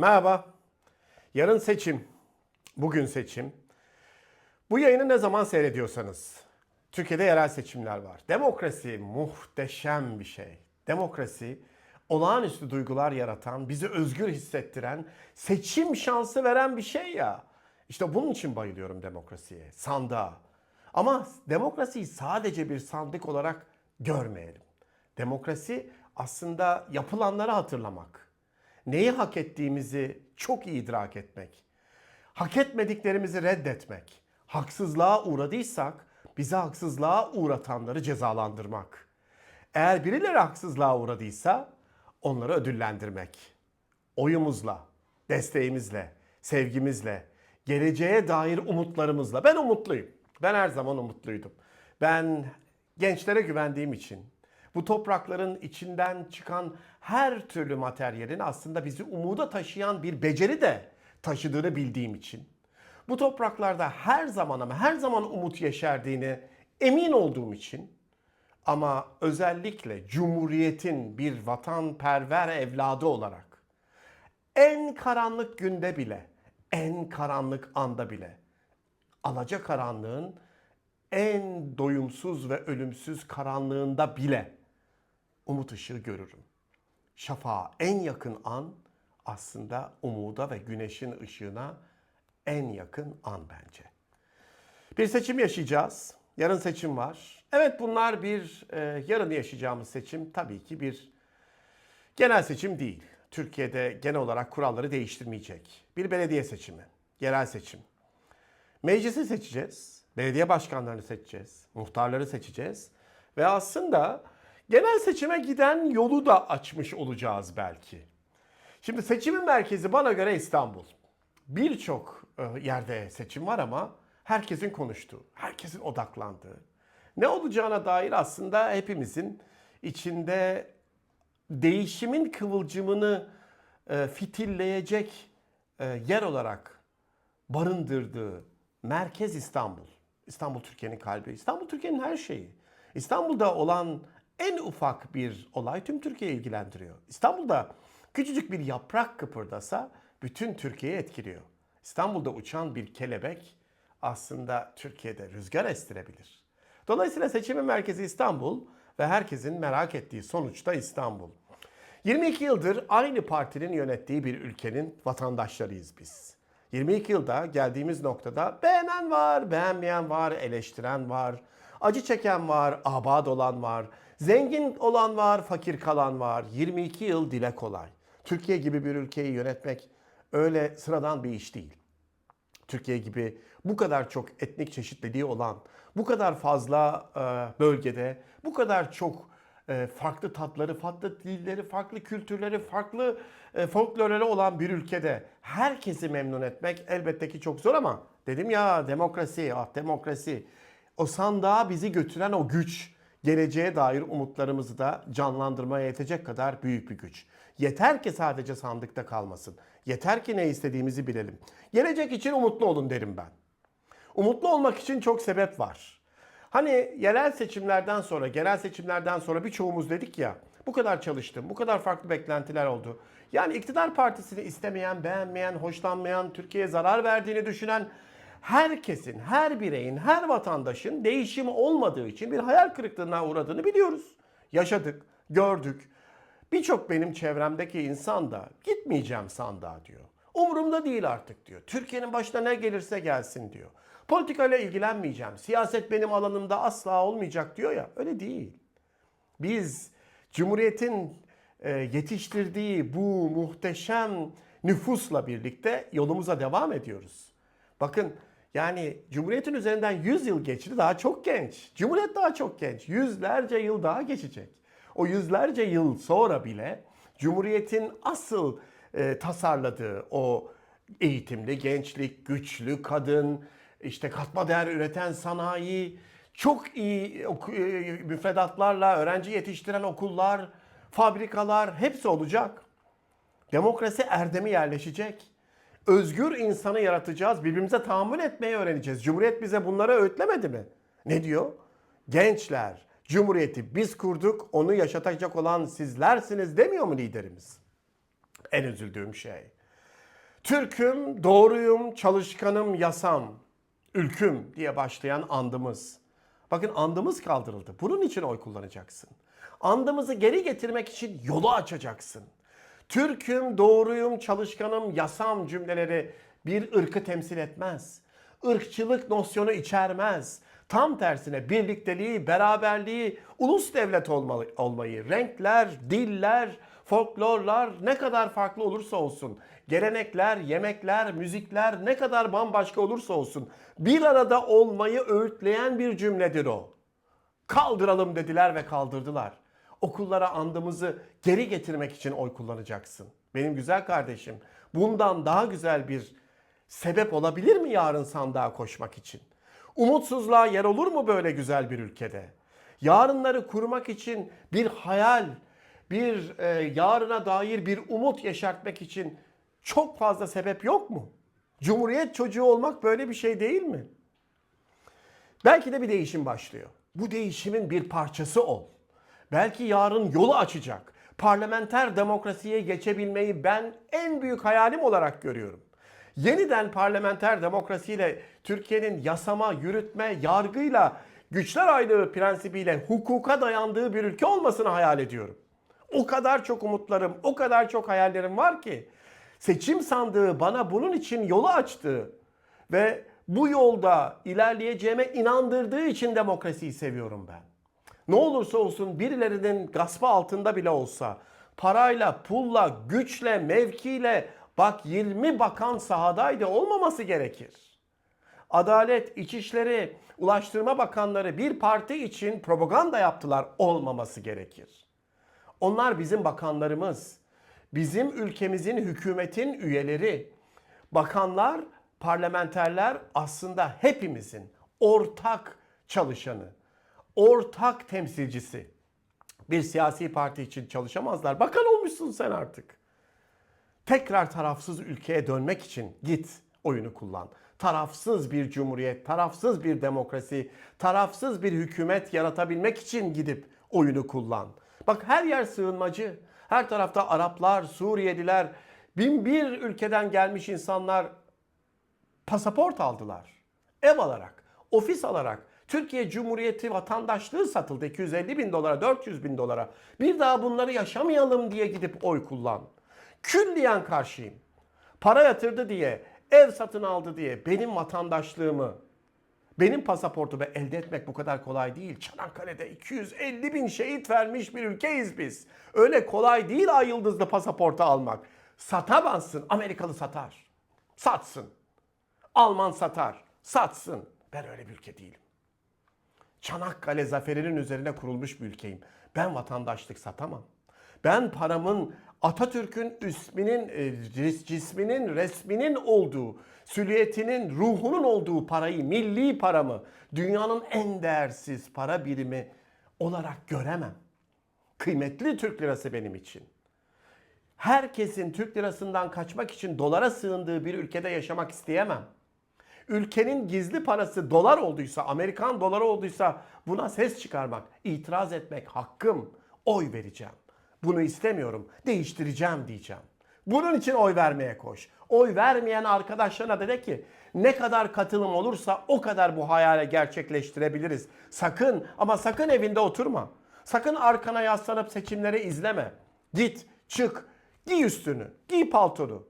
Merhaba. Yarın seçim. Bugün seçim. Bu yayını ne zaman seyrediyorsanız. Türkiye'de yerel seçimler var. Demokrasi muhteşem bir şey. Demokrasi olağanüstü duygular yaratan, bizi özgür hissettiren, seçim şansı veren bir şey ya. İşte bunun için bayılıyorum demokrasiye, sandığa. Ama demokrasiyi sadece bir sandık olarak görmeyelim. Demokrasi aslında yapılanları hatırlamak. Neyi hak ettiğimizi çok iyi idrak etmek. Hak etmediklerimizi reddetmek. Haksızlığa uğradıysak bizi haksızlığa uğratanları cezalandırmak. Eğer birileri haksızlığa uğradıysa onları ödüllendirmek. Oyumuzla, desteğimizle, sevgimizle, geleceğe dair umutlarımızla. Ben umutluyum. Ben her zaman umutluydum. Ben gençlere güvendiğim için, bu toprakların içinden çıkan her türlü materyalin aslında bizi umuda taşıyan bir beceri de taşıdığını bildiğim için, bu topraklarda her zaman ama her zaman umut yeşerdiğini emin olduğum için ama özellikle Cumhuriyet'in bir vatanperver evladı olarak en karanlık günde bile, en karanlık anda bile alaca karanlığın en doyumsuz ve ölümsüz karanlığında bile umut ışığı görürüm. Şafağa en yakın an aslında umuda ve güneşin ışığına en yakın an bence. Bir seçim yaşayacağız. Yarın seçim var. Evet bunlar bir e, yarın yaşayacağımız seçim tabii ki bir genel seçim değil. Türkiye'de genel olarak kuralları değiştirmeyecek. Bir belediye seçimi, yerel seçim. Meclisi seçeceğiz, belediye başkanlarını seçeceğiz, muhtarları seçeceğiz ve aslında genel seçime giden yolu da açmış olacağız belki. Şimdi seçimin merkezi bana göre İstanbul. Birçok e, yerde seçim var ama herkesin konuştuğu, herkesin odaklandığı, ne olacağına dair aslında hepimizin içinde değişimin kıvılcımını e, fitilleyecek e, yer olarak barındırdığı merkez İstanbul. İstanbul Türkiye'nin kalbi. İstanbul Türkiye'nin her şeyi. İstanbul'da olan en ufak bir olay tüm Türkiye'yi ilgilendiriyor. İstanbul'da küçücük bir yaprak kıpırdasa bütün Türkiye'yi etkiliyor. İstanbul'da uçan bir kelebek aslında Türkiye'de rüzgar estirebilir. Dolayısıyla seçimin merkezi İstanbul ve herkesin merak ettiği sonuçta İstanbul. 22 yıldır aynı partinin yönettiği bir ülkenin vatandaşlarıyız biz. 22 yılda geldiğimiz noktada beğenen var, beğenmeyen var, eleştiren var, acı çeken var, abad olan var, zengin olan var, fakir kalan var. 22 yıl dile kolay. Türkiye gibi bir ülkeyi yönetmek öyle sıradan bir iş değil. Türkiye gibi bu kadar çok etnik çeşitliliği olan, bu kadar fazla e, bölgede, bu kadar çok e, farklı tatları, farklı dilleri, farklı kültürleri, farklı e, folklorları olan bir ülkede herkesi memnun etmek elbette ki çok zor ama dedim ya demokrasi, ah demokrasi. O sandığa bizi götüren o güç, geleceğe dair umutlarımızı da canlandırmaya yetecek kadar büyük bir güç. Yeter ki sadece sandıkta kalmasın. Yeter ki ne istediğimizi bilelim. Gelecek için umutlu olun derim ben. Umutlu olmak için çok sebep var. Hani yerel seçimlerden sonra, genel seçimlerden sonra birçoğumuz dedik ya, bu kadar çalıştım, bu kadar farklı beklentiler oldu. Yani iktidar partisini istemeyen, beğenmeyen, hoşlanmayan, Türkiye'ye zarar verdiğini düşünen herkesin, her bireyin, her vatandaşın değişimi olmadığı için bir hayal kırıklığına uğradığını biliyoruz. Yaşadık, gördük. Birçok benim çevremdeki insan da gitmeyeceğim sandığa diyor. Umurumda değil artık diyor. Türkiye'nin başına ne gelirse gelsin diyor. Politikayla ilgilenmeyeceğim. Siyaset benim alanımda asla olmayacak diyor ya. Öyle değil. Biz Cumhuriyet'in e, yetiştirdiği bu muhteşem nüfusla birlikte yolumuza devam ediyoruz. Bakın yani Cumhuriyet'in üzerinden 100 yıl geçti daha çok genç. Cumhuriyet daha çok genç. Yüzlerce yıl daha geçecek. O yüzlerce yıl sonra bile Cumhuriyet'in asıl e, tasarladığı o eğitimli gençlik, güçlü kadın, işte katma değer üreten sanayi, çok iyi e, müfredatlarla öğrenci yetiştiren okullar, fabrikalar hepsi olacak. Demokrasi erdemi yerleşecek. Özgür insanı yaratacağız. Birbirimize tahammül etmeyi öğreneceğiz. Cumhuriyet bize bunları öğütlemedi mi? Ne diyor? Gençler, Cumhuriyeti biz kurduk, onu yaşatacak olan sizlersiniz demiyor mu liderimiz? En üzüldüğüm şey. Türk'üm, doğruyum, çalışkanım, yasam, ülküm diye başlayan andımız. Bakın andımız kaldırıldı. Bunun için oy kullanacaksın. Andımızı geri getirmek için yolu açacaksın. Türk'üm, doğruyum, çalışkanım, yasam cümleleri bir ırkı temsil etmez. Irkçılık nosyonu içermez. Tam tersine birlikteliği, beraberliği, ulus devlet olmalı, olmayı, renkler, diller, folklorlar ne kadar farklı olursa olsun, gelenekler, yemekler, müzikler ne kadar bambaşka olursa olsun bir arada olmayı öğütleyen bir cümledir o. Kaldıralım dediler ve kaldırdılar. Okullara andımızı geri getirmek için oy kullanacaksın. Benim güzel kardeşim, bundan daha güzel bir sebep olabilir mi yarın sandığa koşmak için? Umutsuzluğa yer olur mu böyle güzel bir ülkede? Yarınları kurmak için bir hayal, bir e, yarına dair bir umut yaşartmak için çok fazla sebep yok mu? Cumhuriyet çocuğu olmak böyle bir şey değil mi? Belki de bir değişim başlıyor. Bu değişimin bir parçası ol. Belki yarın yolu açacak. Parlamenter demokrasiye geçebilmeyi ben en büyük hayalim olarak görüyorum. Yeniden parlamenter demokrasiyle Türkiye'nin yasama, yürütme, yargıyla, güçler ayrılığı prensibiyle hukuka dayandığı bir ülke olmasını hayal ediyorum. O kadar çok umutlarım, o kadar çok hayallerim var ki seçim sandığı bana bunun için yolu açtı ve bu yolda ilerleyeceğime inandırdığı için demokrasiyi seviyorum ben. Ne olursa olsun birilerinin gaspı altında bile olsa parayla, pulla, güçle, mevkiyle bak 20 bakan sahadaydı olmaması gerekir. Adalet, İçişleri, Ulaştırma Bakanları bir parti için propaganda yaptılar olmaması gerekir. Onlar bizim bakanlarımız. Bizim ülkemizin hükümetin üyeleri. Bakanlar, parlamenterler aslında hepimizin ortak çalışanı, ortak temsilcisi. Bir siyasi parti için çalışamazlar. Bakan olmuşsun sen artık. Tekrar tarafsız ülkeye dönmek için git oyunu kullan. Tarafsız bir cumhuriyet, tarafsız bir demokrasi, tarafsız bir hükümet yaratabilmek için gidip oyunu kullan. Bak her yer sığınmacı. Her tarafta Araplar, Suriyeliler, bin bir ülkeden gelmiş insanlar pasaport aldılar. Ev alarak, ofis alarak. Türkiye Cumhuriyeti vatandaşlığı satıldı 250 bin dolara, 400 bin dolara. Bir daha bunları yaşamayalım diye gidip oy kullan. Külliyen karşıyım. Para yatırdı diye, ev satın aldı diye benim vatandaşlığımı, benim pasaportumu elde etmek bu kadar kolay değil. Çanakkale'de 250 bin şehit vermiş bir ülkeyiz biz. Öyle kolay değil ay yıldızlı pasaportu almak. Satamazsın. Amerikalı satar. Satsın. Alman satar. Satsın. Ben öyle bir ülke değilim. Çanakkale zaferinin üzerine kurulmuş bir ülkeyim. Ben vatandaşlık satamam. Ben paramın Atatürk'ün isminin, e, cis- cisminin, resminin olduğu, süliyetinin, ruhunun olduğu parayı, milli paramı, dünyanın en değersiz para birimi olarak göremem. Kıymetli Türk lirası benim için. Herkesin Türk lirasından kaçmak için dolara sığındığı bir ülkede yaşamak isteyemem. Ülkenin gizli parası dolar olduysa, Amerikan doları olduysa buna ses çıkarmak, itiraz etmek hakkım. Oy vereceğim. Bunu istemiyorum. Değiştireceğim diyeceğim. Bunun için oy vermeye koş. Oy vermeyen arkadaşlarına da de ki ne kadar katılım olursa o kadar bu hayale gerçekleştirebiliriz. Sakın ama sakın evinde oturma. Sakın arkana yaslanıp seçimleri izleme. Git, çık, giy üstünü, giy paltonu.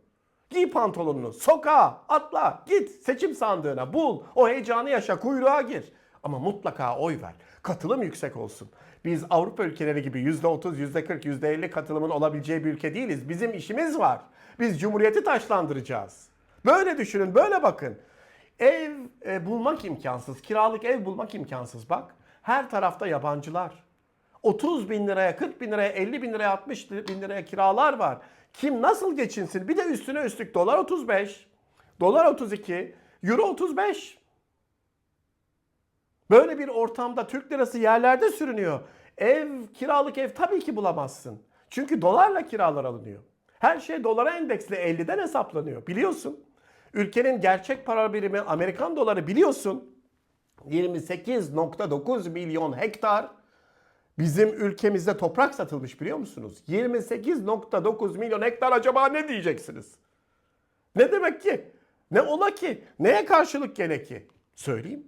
Giy pantolonunu, sokağa, atla, git seçim sandığına, bul, o heyecanı yaşa, kuyruğa gir. Ama mutlaka oy ver. Katılım yüksek olsun. Biz Avrupa ülkeleri gibi %30, %40, %50 katılımın olabileceği bir ülke değiliz. Bizim işimiz var. Biz cumhuriyeti taşlandıracağız. Böyle düşünün, böyle bakın. Ev e, bulmak imkansız, kiralık ev bulmak imkansız bak. Her tarafta yabancılar. 30 bin liraya, 40 bin liraya, 50 bin liraya, 60 bin liraya kiralar var. Kim nasıl geçinsin? Bir de üstüne üstlük dolar 35, dolar 32, euro 35. Böyle bir ortamda Türk lirası yerlerde sürünüyor. Ev, kiralık ev tabii ki bulamazsın. Çünkü dolarla kiralar alınıyor. Her şey dolara endeksli 50'den hesaplanıyor. Biliyorsun. Ülkenin gerçek para birimi Amerikan doları biliyorsun. 28.9 milyon hektar Bizim ülkemizde toprak satılmış biliyor musunuz? 28.9 milyon hektar acaba ne diyeceksiniz? Ne demek ki? Ne ola ki? Neye karşılık gele ki? Söyleyeyim.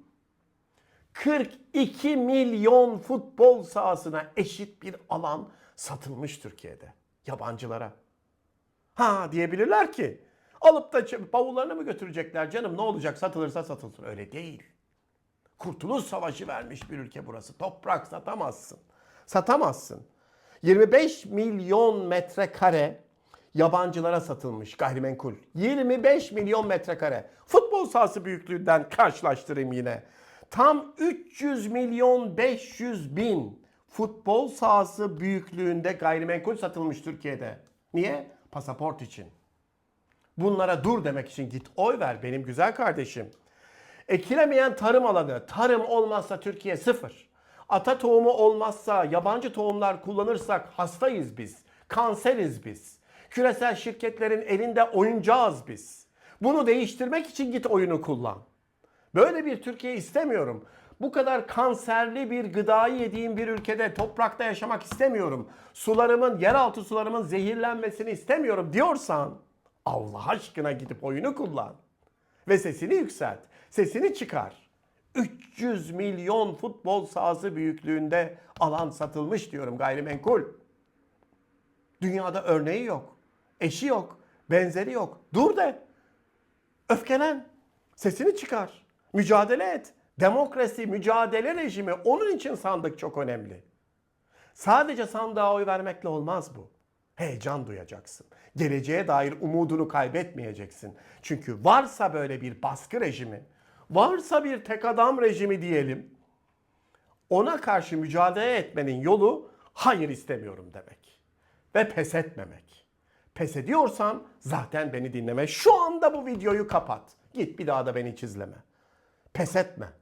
42 milyon futbol sahasına eşit bir alan satılmış Türkiye'de yabancılara. Ha diyebilirler ki alıp da bavullarını mı götürecekler canım ne olacak satılırsa satılsın. Öyle değil. Kurtuluş Savaşı vermiş bir ülke burası. Toprak satamazsın. Satamazsın. 25 milyon metrekare yabancılara satılmış gayrimenkul. 25 milyon metrekare. Futbol sahası büyüklüğünden karşılaştırayım yine. Tam 300 milyon 500 bin futbol sahası büyüklüğünde gayrimenkul satılmış Türkiye'de. Niye? Pasaport için. Bunlara dur demek için git oy ver benim güzel kardeşim. Ekilemeyen tarım alanı, tarım olmazsa Türkiye sıfır. Ata tohumu olmazsa, yabancı tohumlar kullanırsak hastayız biz. Kanseriz biz. Küresel şirketlerin elinde oyuncağız biz. Bunu değiştirmek için git oyunu kullan. Böyle bir Türkiye istemiyorum. Bu kadar kanserli bir gıdayı yediğim bir ülkede toprakta yaşamak istemiyorum. Sularımın, yeraltı sularımın zehirlenmesini istemiyorum diyorsan Allah aşkına gidip oyunu kullan. Ve sesini yükselt. Sesini çıkar. 300 milyon futbol sahası büyüklüğünde alan satılmış diyorum gayrimenkul. Dünyada örneği yok. Eşi yok. Benzeri yok. Dur de. Öfkelen. Sesini çıkar. Mücadele et. Demokrasi, mücadele rejimi onun için sandık çok önemli. Sadece sandığa oy vermekle olmaz bu. Heyecan duyacaksın. Geleceğe dair umudunu kaybetmeyeceksin. Çünkü varsa böyle bir baskı rejimi, varsa bir tek adam rejimi diyelim, ona karşı mücadele etmenin yolu hayır istemiyorum demek. Ve pes etmemek. Pes ediyorsan zaten beni dinleme. Şu anda bu videoyu kapat. Git bir daha da beni hiç izleme. Pes etme.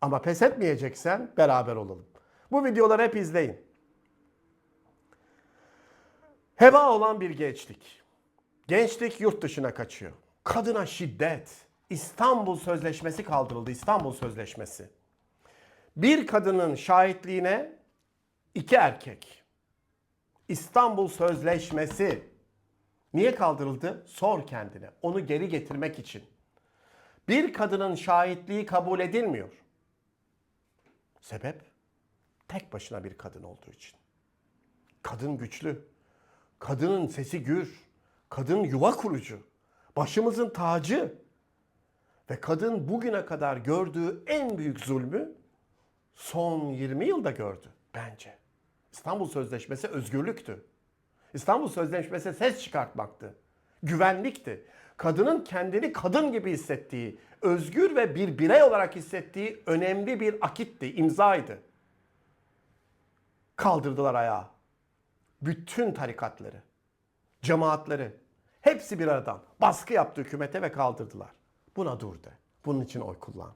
Ama pes etmeyeceksen beraber olalım. Bu videoları hep izleyin. Heba olan bir gençlik. Gençlik yurt dışına kaçıyor. Kadına şiddet. İstanbul Sözleşmesi kaldırıldı. İstanbul Sözleşmesi. Bir kadının şahitliğine iki erkek. İstanbul Sözleşmesi. Niye kaldırıldı? Sor kendine. Onu geri getirmek için. Bir kadının şahitliği kabul edilmiyor. Sebep? Tek başına bir kadın olduğu için. Kadın güçlü. Kadının sesi gür. Kadın yuva kurucu. Başımızın tacı. Ve kadın bugüne kadar gördüğü en büyük zulmü son 20 yılda gördü bence. İstanbul Sözleşmesi özgürlüktü. İstanbul Sözleşmesi ses çıkartmaktı. Güvenlikti. Kadının kendini kadın gibi hissettiği, özgür ve bir birey olarak hissettiği önemli bir akitti, imzaydı. Kaldırdılar ayağa. Bütün tarikatları, cemaatleri, hepsi bir aradan baskı yaptı hükümete ve kaldırdılar. Buna dur de. Bunun için oy kullan.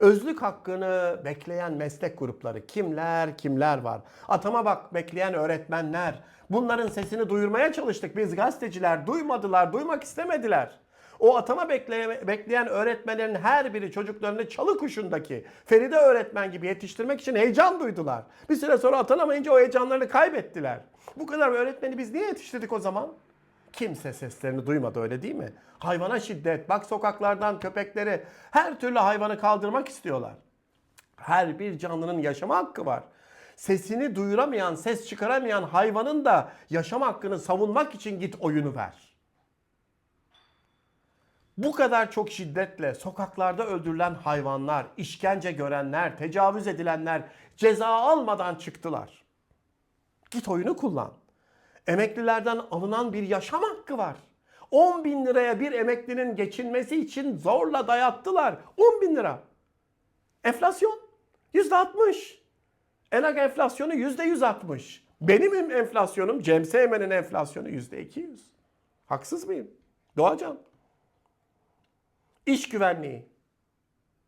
Özlük hakkını bekleyen meslek grupları kimler kimler var. Atama bak bekleyen öğretmenler. Bunların sesini duyurmaya çalıştık. Biz gazeteciler duymadılar, duymak istemediler. O atama bekle- bekleyen öğretmenlerin her biri çocuklarını çalı kuşundaki Feride öğretmen gibi yetiştirmek için heyecan duydular. Bir süre sonra atanamayınca o heyecanlarını kaybettiler. Bu kadar öğretmeni biz niye yetiştirdik o zaman? Kimse seslerini duymadı öyle değil mi? Hayvana şiddet, bak sokaklardan köpekleri, her türlü hayvanı kaldırmak istiyorlar. Her bir canlının yaşama hakkı var. Sesini duyuramayan, ses çıkaramayan hayvanın da yaşam hakkını savunmak için git oyunu ver. Bu kadar çok şiddetle sokaklarda öldürülen hayvanlar, işkence görenler, tecavüz edilenler ceza almadan çıktılar. Git oyunu kullan. Emeklilerden alınan bir yaşam hakkı var. 10 bin liraya bir emeklinin geçinmesi için zorla dayattılar. 10 bin lira. Enflasyon yüzde 60. Enak enflasyonu yüzde 160. Benim enflasyonum Cem Seymen'in enflasyonu yüzde 200. Haksız mıyım? Doğacan. İş güvenliği.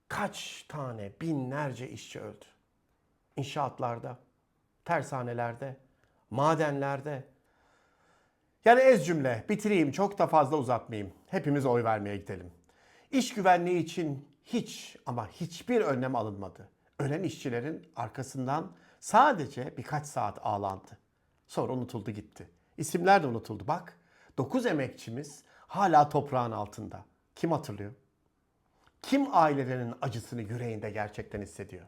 Kaç tane binlerce işçi öldü? İnşaatlarda, tersanelerde, madenlerde. Yani ez cümle bitireyim çok da fazla uzatmayayım. Hepimiz oy vermeye gidelim. İş güvenliği için hiç ama hiçbir önlem alınmadı. Ölen işçilerin arkasından sadece birkaç saat ağlandı. Sonra unutuldu gitti. İsimler de unutuldu. Bak 9 emekçimiz hala toprağın altında. Kim hatırlıyor? Kim ailelerinin acısını yüreğinde gerçekten hissediyor?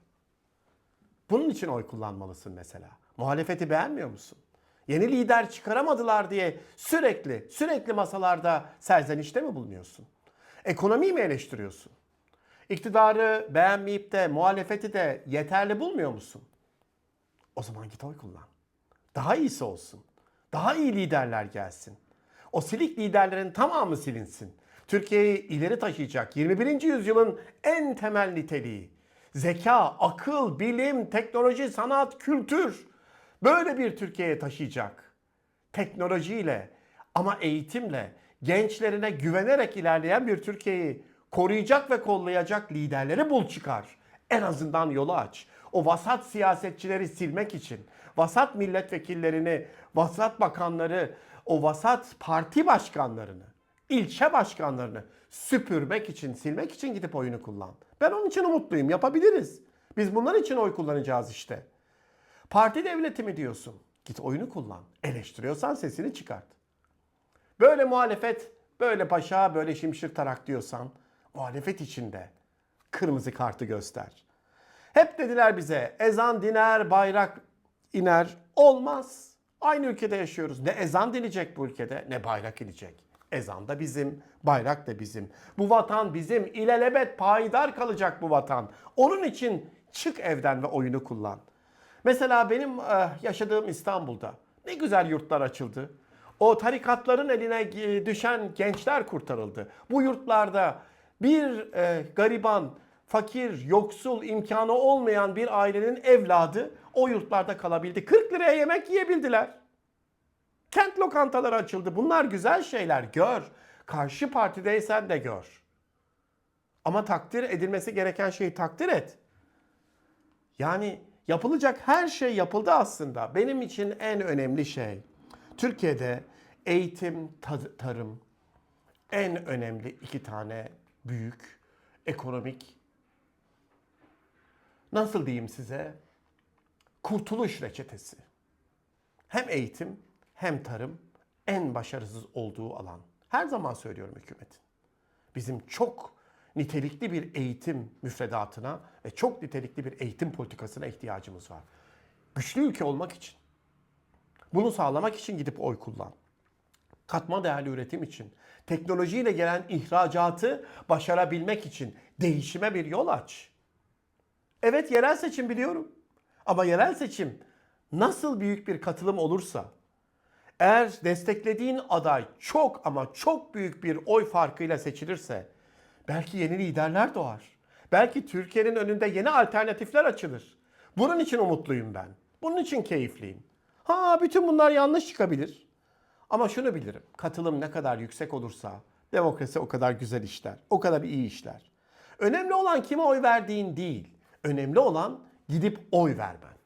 Bunun için oy kullanmalısın mesela. Muhalefeti beğenmiyor musun? Yeni lider çıkaramadılar diye sürekli sürekli masalarda serzenişte mi bulunuyorsun? Ekonomiyi mi eleştiriyorsun? İktidarı beğenmeyip de muhalefeti de yeterli bulmuyor musun? O zaman git oy kullan. Daha iyisi olsun. Daha iyi liderler gelsin. O silik liderlerin tamamı silinsin. Türkiye'yi ileri taşıyacak 21. yüzyılın en temel niteliği. Zeka, akıl, bilim, teknoloji, sanat, kültür. Böyle bir Türkiye'ye taşıyacak. Teknolojiyle ama eğitimle gençlerine güvenerek ilerleyen bir Türkiye'yi koruyacak ve kollayacak liderleri bul çıkar. En azından yolu aç. O vasat siyasetçileri silmek için, vasat milletvekillerini, vasat bakanları, o vasat parti başkanlarını, ilçe başkanlarını süpürmek için, silmek için gidip oyunu kullan. Ben onun için umutluyum. Yapabiliriz. Biz bunlar için oy kullanacağız işte. Parti devleti mi diyorsun? Git oyunu kullan. Eleştiriyorsan sesini çıkart. Böyle muhalefet, böyle paşa, böyle şimşir tarak diyorsan muhalefet içinde kırmızı kartı göster. Hep dediler bize ezan diner, bayrak iner. Olmaz. Aynı ülkede yaşıyoruz. Ne ezan dinecek bu ülkede ne bayrak inecek. Ezan da bizim, bayrak da bizim. Bu vatan bizim. İlelebet payidar kalacak bu vatan. Onun için çık evden ve oyunu kullan. Mesela benim eh, yaşadığım İstanbul'da ne güzel yurtlar açıldı. O tarikatların eline e, düşen gençler kurtarıldı. Bu yurtlarda bir e, gariban, fakir, yoksul, imkanı olmayan bir ailenin evladı o yurtlarda kalabildi. 40 liraya yemek yiyebildiler. Kent lokantaları açıldı. Bunlar güzel şeyler. Gör. Karşı partideysen de gör. Ama takdir edilmesi gereken şeyi takdir et. Yani yapılacak her şey yapıldı aslında. Benim için en önemli şey Türkiye'de eğitim, ta- tarım en önemli iki tane büyük ekonomik nasıl diyeyim size kurtuluş reçetesi. Hem eğitim hem tarım en başarısız olduğu alan. Her zaman söylüyorum hükümetin. Bizim çok nitelikli bir eğitim müfredatına ve çok nitelikli bir eğitim politikasına ihtiyacımız var. Güçlü ülke olmak için. Bunu sağlamak için gidip oy kullan. Katma değerli üretim için, teknolojiyle gelen ihracatı başarabilmek için değişime bir yol aç. Evet yerel seçim biliyorum. Ama yerel seçim nasıl büyük bir katılım olursa, eğer desteklediğin aday çok ama çok büyük bir oy farkıyla seçilirse belki yeni liderler doğar. Belki Türkiye'nin önünde yeni alternatifler açılır. Bunun için umutluyum ben. Bunun için keyifliyim. Ha bütün bunlar yanlış çıkabilir. Ama şunu bilirim. Katılım ne kadar yüksek olursa demokrasi o kadar güzel işler. O kadar iyi işler. Önemli olan kime oy verdiğin değil. Önemli olan gidip oy vermen.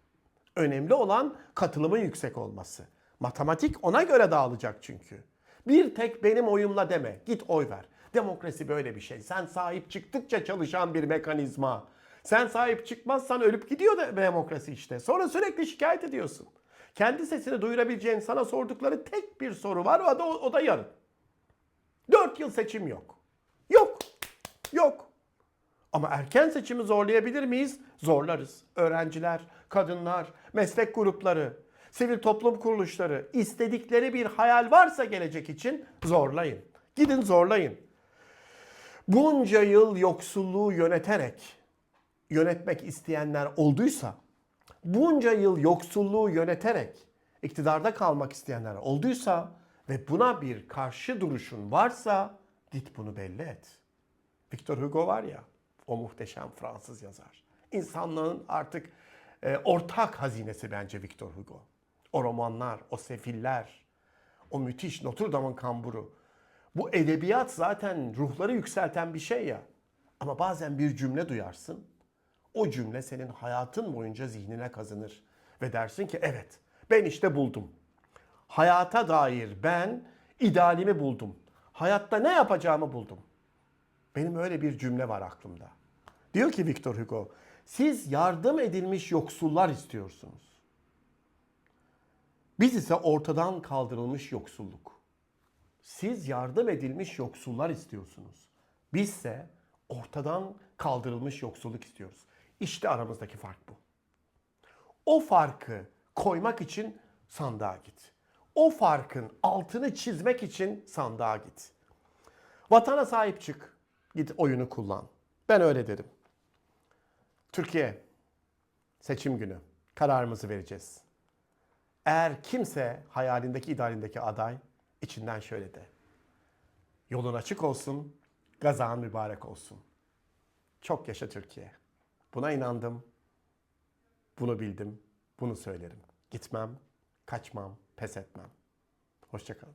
Önemli olan katılımın yüksek olması. Matematik ona göre dağılacak çünkü. Bir tek benim oyumla deme. Git oy ver. Demokrasi böyle bir şey. Sen sahip çıktıkça çalışan bir mekanizma. Sen sahip çıkmazsan ölüp gidiyor da demokrasi işte. Sonra sürekli şikayet ediyorsun. Kendi sesini duyurabileceğin sana sordukları tek bir soru var o da, o da yarın. Dört yıl seçim yok. Yok. Yok. Ama erken seçimi zorlayabilir miyiz? Zorlarız. Öğrenciler, kadınlar, meslek grupları, sivil toplum kuruluşları istedikleri bir hayal varsa gelecek için zorlayın. Gidin zorlayın. Bunca yıl yoksulluğu yöneterek yönetmek isteyenler olduysa, bunca yıl yoksulluğu yöneterek iktidarda kalmak isteyenler olduysa ve buna bir karşı duruşun varsa git bunu belli et. Victor Hugo var ya, o muhteşem Fransız yazar. İnsanlığın artık e, ortak hazinesi bence Victor Hugo. O romanlar, o sefiller, o müthiş Notre Dame'ın kamburu. Bu edebiyat zaten ruhları yükselten bir şey ya. Ama bazen bir cümle duyarsın. O cümle senin hayatın boyunca zihnine kazınır. Ve dersin ki evet ben işte buldum. Hayata dair ben idealimi buldum. Hayatta ne yapacağımı buldum. Benim öyle bir cümle var aklımda. Diyor ki Victor Hugo, siz yardım edilmiş yoksullar istiyorsunuz. Biz ise ortadan kaldırılmış yoksulluk. Siz yardım edilmiş yoksullar istiyorsunuz. Bizse ortadan kaldırılmış yoksulluk istiyoruz. İşte aramızdaki fark bu. O farkı koymak için sandığa git. O farkın altını çizmek için sandığa git. Vatana sahip çık. Git oyunu kullan. Ben öyle derim. Türkiye seçim günü kararımızı vereceğiz. Eğer kimse hayalindeki idealindeki aday içinden şöyle de. Yolun açık olsun, gazan mübarek olsun. Çok yaşa Türkiye. Buna inandım. Bunu bildim. Bunu söylerim. Gitmem, kaçmam, pes etmem. Hoşçakalın.